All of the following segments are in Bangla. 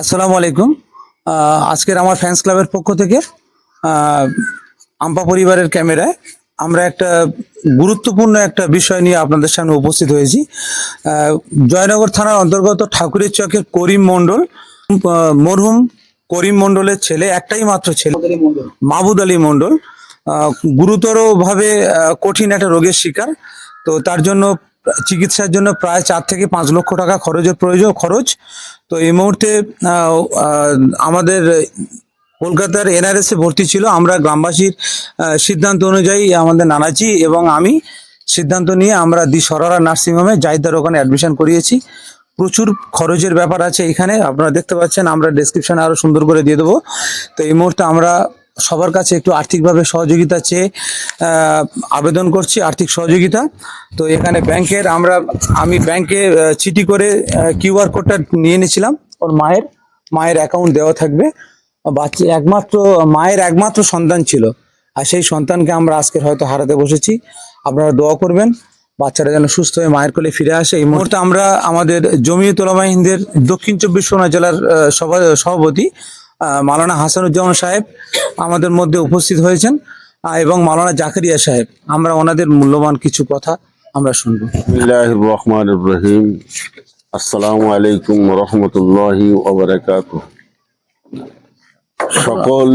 আসসালামু আলাইকুম। আজকের আমার ফ্যান্স ক্লাবের পক্ষ থেকে আম্পা পরিবারের ক্যামেরায় আমরা একটা গুরুত্বপূর্ণ একটা বিষয় নিয়ে আপনাদের সামনে উপস্থিত হয়েছি। জয়নগর থানার অন্তর্গত ঠাকুরের চকের করিম মণ্ডল মরহুম করিম মণ্ডলের ছেলে একটাই মাত্র ছেলে মাহবুদ আলী মণ্ডল। গুরুতরভাবে কঠিন একটা রোগের শিকার। তো তার জন্য চিকিৎসার জন্য প্রায় চার থেকে পাঁচ লক্ষ টাকা খরচের প্রয়োজন, খরচ। তো এই মুহূর্তে আমাদের কলকাতার এনআরএস ভর্তি ছিল। আমরা গ্রামবাসীর সিদ্ধান্ত অনুযায়ী আমাদের নানাজি এবং আমি সিদ্ধান্ত নিয়ে আমরা দি সরারা নার্সিংহোমে জাহিদার ওখানে অ্যাডমিশন করিয়েছি। প্রচুর খরচের ব্যাপার আছে এখানে, আপনারা দেখতে পাচ্ছেন, আমরা ডেসক্রিপশনে আরও সুন্দর করে দিয়ে দেবো। তো এই মুহূর্তে আমরা সবার কাছে একটু আর্থিকভাবে সহযোগিতা চেয়ে আবেদন করছি, আর্থিক সহযোগিতা। তো এখানে ব্যাংকের আমরা, আমি ব্যাংকে চিঠি করে কিউআর কোডটা নিয়ে নিয়েছিলাম। ওর মায়ের মায়ের অ্যাকাউন্ট দেওয়া থাকবে। বাচ্চা, একমাত্র, মায়ের একমাত্র সন্তান ছিল। আর সেই সন্তানকে আমরা আজকে হয়তো হারাতে বসেছি। আপনারা দোয়া করবেন, বাচ্চারা যেন সুস্থ হয়ে মায়ের কোলে ফিরে আসে। এই মুহূর্তে আমরা আমাদের জমিয়ত ওলামা দক্ষিণ চব্বিশ পরগনা জেলার সভা- সভাপতি আহ, মাওলানা হাসানুজ্জামান সাহেব আমাদের মধ্যে উপস্থিত হয়েছেন এবং মালানা জাকারিয়া সাহেব। আমরা ওনাদের মূল্যবান কিছু কথা আমরা শুনব। রহমান রহিম। আসসালামু আলাইকুম রহমতুল্লাহি সকল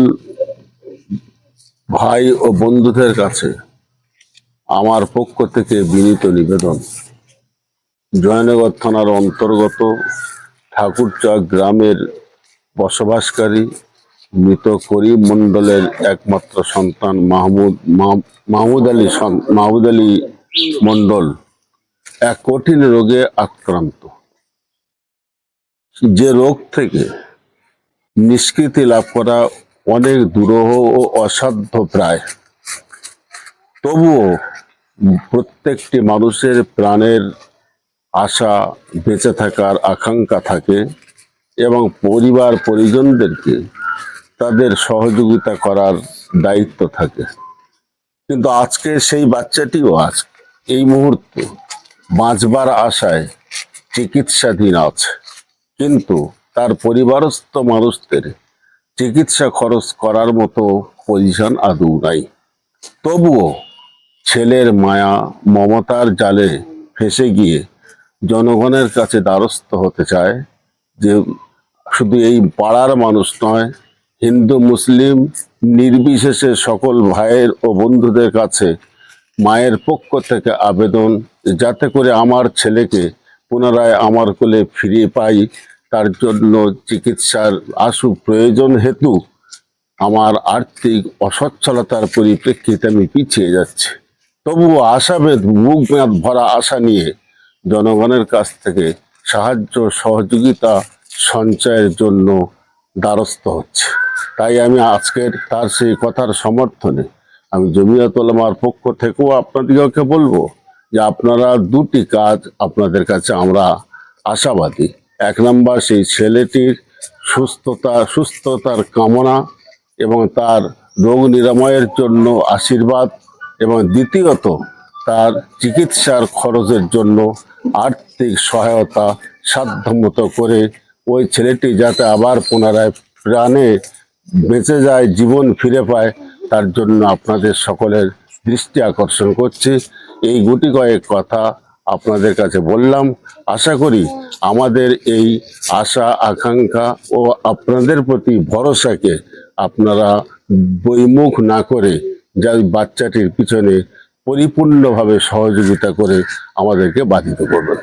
ভাই ও বন্ধুদের কাছে আমার পক্ষ থেকে বিনীত নিবেদন। জয়নগর থানার অন্তর্গত ঠাকুরচক গ্রামের বসবাসকারী মৃত করিম মণ্ডলের একমাত্র সন্তান মাহমুদ মাহ- মাহমুদ আলী মাহমুদ আলী মণ্ডল, এক কঠিন রোগে আক্রান্ত। যে রোগ থেকে নিষ্কৃতি লাভ করা অনেক দুরূহ ও অসাধ্য প্রায়। তবুও প্রত্যেকটি মানুষের প্রাণের আশা বেঁচে থাকার আকাঙ্ক্ষা থাকে। এবং পরিবার পরিজনদেরকে তাদের সহযোগিতা করার দায়িত্ব থাকে। কিন্তু আজকে সেই বাচ্চাটিও আজ এই মুহূর্তে বাঁচবার আশায় চিকিৎসাধীন আছে। কিন্তু তার পরিবারস্থ মানুষদের চিকিৎসা খরচ করার মতো পজিশন আদৌ নাই। তবুও ছেলের মায়া মমতার জালে ফেসে গিয়ে জনগণের কাছে দ্বারস্থ হতে চায় যে শুধু এই পাড়ার মানুষ নয়, হিন্দু, মুসলিম, নির্বিশেষে সকল ভাইয়ের ও বন্ধুদের কাছে মায়ের পক্ষ থেকে আবেদন, যাতে করে আমার ছেলেকে পুনরায় আমার কোলে ফিরিয়ে পাই। তার জন্য চিকিৎসার আশু প্রয়োজন হেতু আমার আর্থিক অসচ্ছলতার পরিপ্রেক্ষিতে আমি পিছিয়ে যাচ্ছি। তবুও আশাবেদ মুখ ভরা আশা নিয়ে জনগণের কাছ থেকে সাহায্য, সহযোগিতা, সঞ্চয়ের জন্য দ্বারস্থ হচ্ছে। তাই আমি আজকের তার সেই কথার সমর্থনে আমি জমিয়ত ওলামার পক্ষ থেকেও আপনাদেরকে বলব যে আপনারা দুটি কাজ আপনাদের কাছে আমরা আশাবাদী। এক নম্বর, সেই ছেলেটির সুস্থতা, সুস্থতার কামনা এবং তার রোগ নিরাময়ের জন্য আশীর্বাদ এবং দ্বিতীয়ত তার চিকিৎসার খরচের জন্য আর্থিক সহায়তা সাধ্যমতো করে ওই ছেলেটি যাতে আবার পুনরায় প্রাণে বেঁচে যায়, জীবন ফিরে পায়, তার জন্য আপনাদের সকলের দৃষ্টি আকর্ষণ করছি। এই গুটি কয়েক কথা আপনাদের কাছে বললাম। আশা করি আমাদের এই আশা, আকাঙ্ক্ষা ও আপনাদের প্রতি ভরসাকে আপনারা বইমুখ না করে যা বাচ্চাটির পিছনে পরিপূর্ণভাবে সহযোগিতা করে আমাদেরকে বাধিত করবেন।